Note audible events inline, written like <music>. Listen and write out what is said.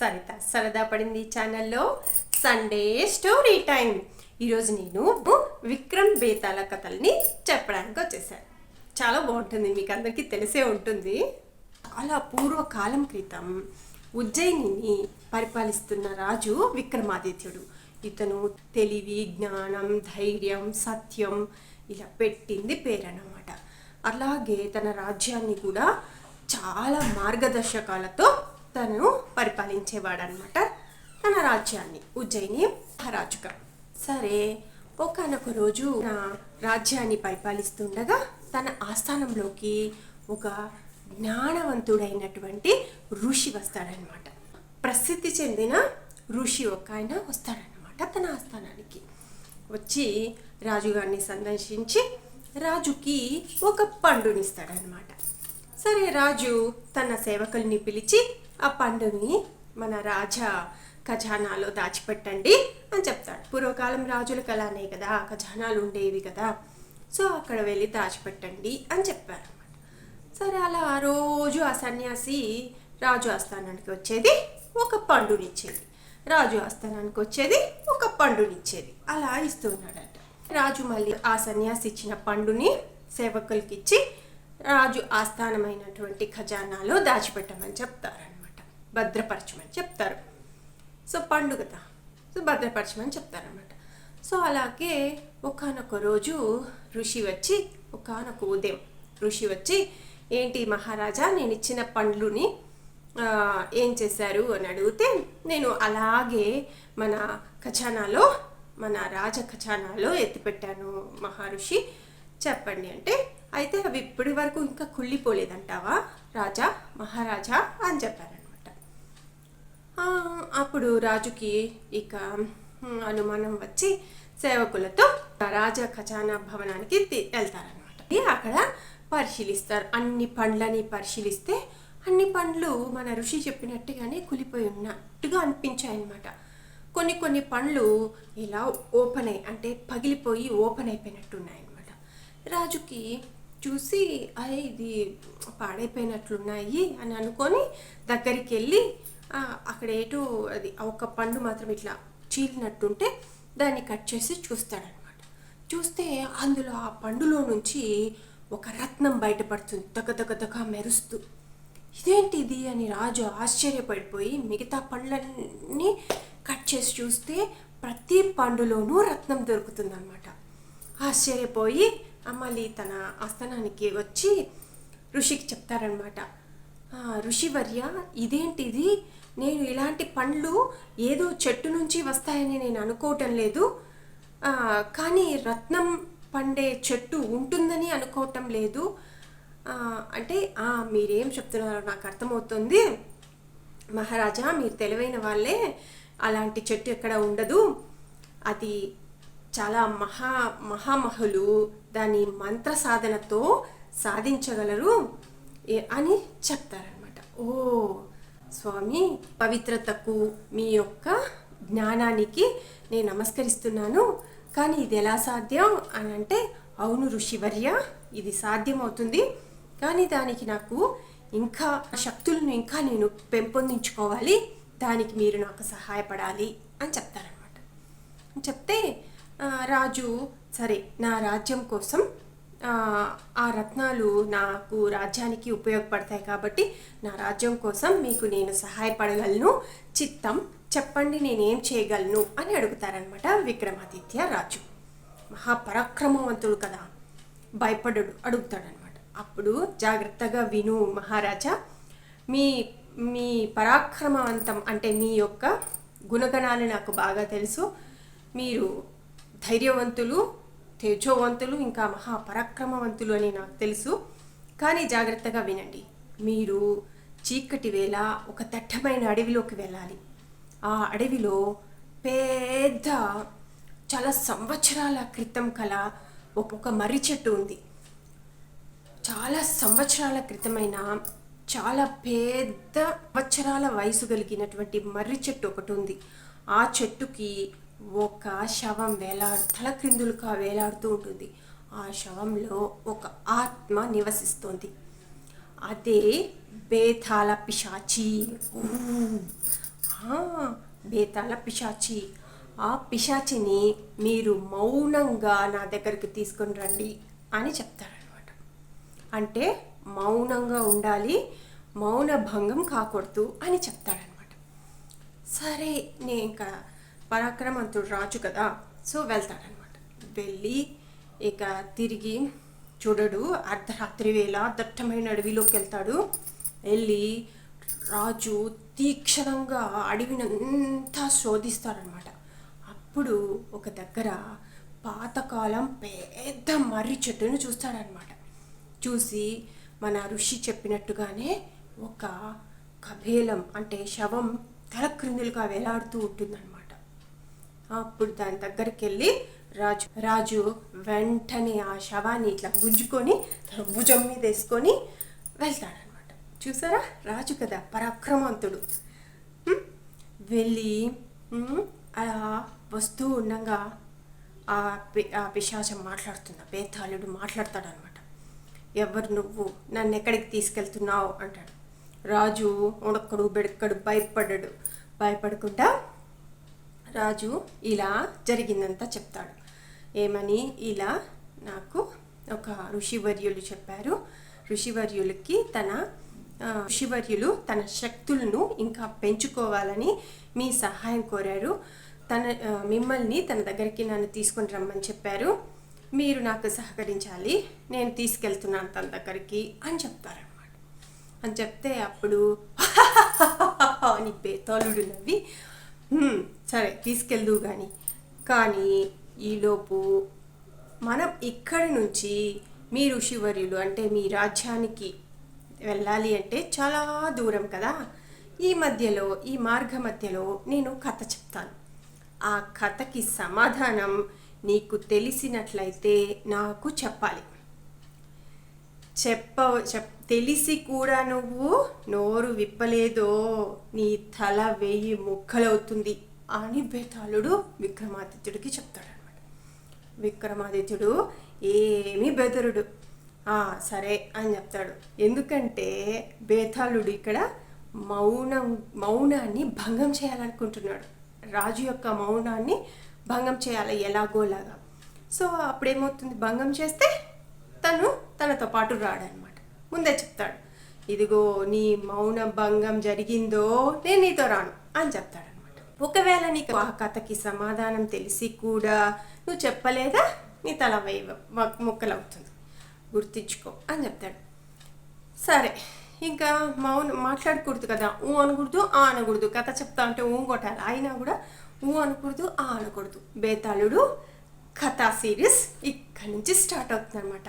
సరిత సరదా పడింది ఛానల్లో సండే స్టోరీ టైం ఈరోజు నేను విక్రమ్ బేతాల కథల్ని చెప్పడానికి వచ్చేసాను. చాలా బాగుంటుంది మీకు అందరికీ తెలిసే ఉంటుంది. చాలా పూర్వకాలం క్రితం ఉజ్జయినిని పరిపాలిస్తున్న రాజు విక్రమాదిత్యుడు. ఇతను తెలివి జ్ఞానం ధైర్యం సత్యం ఇలా పెట్టింది పేరన్నమాట. అలాగే తన రాజ్యాన్ని కూడా చాలా మార్గదర్శకాలతో తను పరిపాలించేవాడనమాట తన రాజ్యాన్ని ఉజ్జయిని మహారాజుగా సరే ఒకనొక రోజు నా రాజ్యాన్ని పరిపాలిస్తుండగా తన ఆస్థానంలోకి ఒక జ్ఞానవంతుడైనటువంటి ఋషి వస్తాడనమాట ప్రసిద్ధి చెందిన ఋషి ఒక ఆయన వస్తాడనమాట తన ఆస్థానానికి. వచ్చి రాజుగారిని సందర్శించి రాజుకి ఒక పండునిస్తాడనమాట సరే రాజు తన సేవకుల్ని పిలిచి ఆ పండుని మన రాజా ఖజానాలో దాచిపెట్టండి అని చెప్తాడు. పూర్వకాలం రాజులకు అలానే కదా ఖజానాలు ఉండేవి కదా. సో అక్కడ వెళ్ళి దాచిపెట్టండి అని చెప్పారు సరే అలా ఆ రోజు ఆ సన్యాసి రాజు ఆస్థానానికి వచ్చేది ఒక పండునిచ్చేది. రాజు ఆస్థానానికి వచ్చేది ఒక పండునిచ్చేది. అలా ఇస్తున్నాడట రాజు మళ్ళీ ఆ సన్యాసి ఇచ్చిన పండుని సేవకులకి ఇచ్చి రాజు ఆస్థానమైనటువంటి ఖజానాలో దాచిపెట్టమని చెప్తారు భద్రపరచమని చెప్తారు. సో పండుగత సో భద్రపరచమని చెప్తారనమాట సో అలాగే ఒకనొక రోజు ఋషి వచ్చి ఒకనొక ఉదయం ఋషి వచ్చి ఏంటి మహారాజా నేను ఇచ్చిన పండ్లుని ఏం చేశారు? అని అడిగితే నేను అలాగే మన ఖజానాలో మన రాజ ఖజానాలో ఎత్తిపెట్టాను మహర్షి చెప్పండి అంటే అయితే అవి ఇప్పటి వరకు ఇంకా కుళ్ళిపోలేదంటావా? రాజా మహారాజా అని చెప్పారు అప్పుడు రాజుకి ఇక అనుమానం వచ్చి సేవకులతో రాజా ఖజానా భవనానికి వెళ్తారనమాట అక్కడ పరిశీలిస్తారు. అన్ని పండ్లని పరిశీలిస్తే అన్ని పండ్లు మన ఋషి చెప్పినట్టుగానే కులిపోయి ఉన్నట్టుగా అనిపించాయి అనమాట కొన్ని కొన్ని పండ్లు ఇలా ఓపెన్ అయ్యి అంటే పగిలిపోయి ఓపెన్ అయిపోయినట్టున్నాయి అనమాట రాజుకి చూసి అరే ఇది పాడైపోయినట్లున్నాయి అని అనుకొని దగ్గరికి వెళ్ళి అక్కడ ఏటో అది ఒక పండు మాత్రం ఇట్లా చీలినట్టుంటే దాన్ని కట్ చేసి చూస్తాడనమాట. చూస్తే అందులో ఆ పండులో నుంచి ఒక రత్నం బయటపడుతుంది. దగ దగ దగ మెరుస్తూ. ఇదేంటి ఇది అని రాజు ఆశ్చర్యపడిపోయి మిగతా పండ్లన్నీ కట్ చేసి చూస్తే ప్రతి పండులోనూ రత్నం దొరుకుతుందన్నమాట ఆశ్చర్యపోయి అమ్మాలి మళ్ళీ తన ఆస్థానానికి వచ్చి ఋషికి చెప్తారనమాట. ఋషివర్య ఇదేంటిది? నేను ఇలాంటి పండ్లు ఏదో చెట్టు నుంచి వస్తాయని నేను అనుకోవటం లేదు. కానీ రత్నం పండే చెట్టు ఉంటుందని అనుకోవటం లేదు. అంటే మీరేం చెప్తున్నారో నాకు అర్థమవుతుంది. మహారాజా మీరు తెలివైన వాళ్ళే. అలాంటి చెట్టు ఎక్కడ ఉండదు. అది చాలా మహా మహామహులు. దాని మంత్ర సాధనతో సాధించగలరు. ఏ- అని చెప్తారనమాట ఓ స్వామి పవిత్రతకు మీ యొక్క జ్ఞానానికి నేను నమస్కరిస్తున్నాను. కానీ ఇది ఎలా సాధ్యం అని అంటే అవును ఋషివర్య ఇది సాధ్యమవుతుంది. కానీ దానికి నాకు ఇంకా శక్తులను ఇంకా నేను పెంపొందించుకోవాలి. దానికి మీరు నాకు సహాయపడాలి అని చెప్తారనమాట చెప్తే రాజు సరే నా రాజ్యం కోసం ఆ, రత్నాలు నాకు రాజ్యానికి ఉపయోగపడతాయి కాబట్టి నా రాజ్యం కోసం మీకు నేను సహాయపడగలను. చిత్తం చెప్పండి నేనేం చేయగలను అని అడుగుతారనమాట విక్రమాదిత్య రాజు. మహాపరాక్రమవంతుడు కదా. భయపడడు అడుగుతాడనమాట అప్పుడు జాగ్రత్తగా విను మహారాజా మీ మీ పరాక్రమవంతం అంటే మీ యొక్క గుణగణాలు నాకు బాగా తెలుసు. మీరు ధైర్యవంతులు తేజోవంతులు ఇంకా మహాపరాక్రమవంతులు అని నాకు తెలుసు. కానీ జాగ్రత్తగా వినండి. మీరు చీకటి వేళ ఒక దట్టమైన అడవిలోకి వెళ్ళాలి. ఆ అడవిలో పెద్ద చాలా సంవత్సరాల క్రితం కల ఒక మర్రి చెట్టు ఉంది. చాలా సంవత్సరాల క్రితమైన చాలా పెద్ద సంవత్సరాల వయసు కలిగినటువంటి మర్రి చెట్టు ఒకటి ఉంది. ఆ చెట్టుకి ఒక శవం వేలాడు తలక్రిందులుగా వేలాడుతూ ఉంటుంది. ఆ శవంలో ఒక ఆత్మ నివసిస్తోంది. అదే బేతాల పిశాచి. బేతాల పిశాచి. ఆ పిశాచిని మీరు మౌనంగా నా దగ్గరికి తీసుకొని రండి అని చెప్తారనమాట అంటే మౌనంగా ఉండాలి మౌన భంగం కాకూడదు అని చెప్తాడనమాట సరే నేను ఇంకా పరాక్రమంతుడు రాజు కదా. సో వెళ్తాడనమాట. వెళ్ళి ఇక తిరిగి చూడడు. అర్ధరాత్రి వేళ దట్టమైన అడవిలోకి వెళ్తాడు. వెళ్ళి రాజు తీక్షణంగా అడవినంతా శోధిస్తాడనమాట. అప్పుడు ఒక దగ్గర పాతకాలం పెద్ద మర్రి చెట్టును చూస్తాడనమాట. చూసి మన ఋషి చెప్పినట్టుగానే ఒక కభేలం అంటే శవం తలక్రిందులుగా వేలాడుతూ ఉంటుందన్నమాట. అప్పుడు దాని దగ్గరికి వెళ్ళి రాజు రాజు వెంటనే ఆ శవాన్ని ఇట్లా గుంజుకొని తన భుజం మీద వేసుకొని వెళ్తాడనమాట. చూసారా? రాజు కదా పరాక్రమవంతుడు. వెళ్ళి అలా వస్తూ ఉండగా ఆ పి- ఆ పిశాచం మాట్లాడుతున్న పేతాళుడు మాట్లాడతాడనమాట. ఎవరు నువ్వు? నన్ను ఎక్కడికి తీసుకెళ్తున్నావు? అంటాడు. రాజు ఉడక్కడు బెడక్కడు భయపడ్డాడు. భయపడకుండా రాజు ఇలా జరిగిందంతా చెప్తాడు. ఏమని? ఇలా నాకు ఒక ఋషివర్యులు చెప్పారు. ఋషివర్యులకి తన ఋషివర్యులు తన శక్తులను ఇంకా పెంచుకోవాలని మీ సహాయం కోరారు. తన మిమ్మల్ని తన దగ్గరికి నన్ను తీసుకొని రమ్మని చెప్పారు. మీరు నాకు సహకరించాలి. నేను తీసుకెళ్తున్నాను తన దగ్గరికి అని చెప్తారనమాట అని చెప్తే అప్పుడు <laughs> అని బేతాళుడు నవ్వి సరే తీసుకెళ్దు కానీ కానీ ఈలోపు మనం ఇక్కడి నుంచి మీ ఋషివర్యులు అంటే మీ రాజ్యానికి వెళ్ళాలి అంటే చాలా దూరం కదా. ఈ మధ్యలో ఈ మార్గ మధ్యలో నేను కథ చెప్తాను. ఆ కథకి సమాధానం నీకు తెలిసినట్లయితే నాకు చెప్పాలి. చెప్ప చెప్ తెలిసి కూడా నువ్వు నోరు విప్పలేదో నీ తల వెయ్యి ముక్కలవుతుంది. అని బేతాళుడు విక్రమాదిత్యుడికి చెప్తాడనమాట విక్రమాదిత్యుడు ఏమీ బెదరుడు. సరే అని చెప్తాడు. ఎందుకంటే బేతాళుడు ఇక్కడ మౌనం మౌనాన్ని భంగం చేయాలనుకుంటున్నాడు. రాజు యొక్క మౌనాన్ని భంగం చేయాలి ఎలాగోలాగా. సో అప్పుడేమవుతుంది? భంగం చేస్తే తను తనతో పాటు రాడనమాట ముందే చెప్తాడు. ఇదిగో నీ మౌన భంగం జరిగిందో నేను నీతో రాను అని చెప్తాడు. ఒకవేళ నీకు ఆ కథకి సమాధానం తెలిసి కూడా నువ్వు చెప్పలేదా? నీ తల వేయ ముక్కలవుతుంది. గుర్తించుకో అని చెప్తాడు. సరే ఇంకా మౌన్ మాట్లాడకూడదు కదా. ఊ అనకూడదు ఆ అనకూడదు. కథ చెప్తా అంటే ఊ కొట్టాలి? అయినా కూడా ఊ అనకూడదు ఆ అనకూడదు. బేతాళుడు కథా సిరీస్ ఇక్కడి నుంచి స్టార్ట్ అవుతుంది అనమాట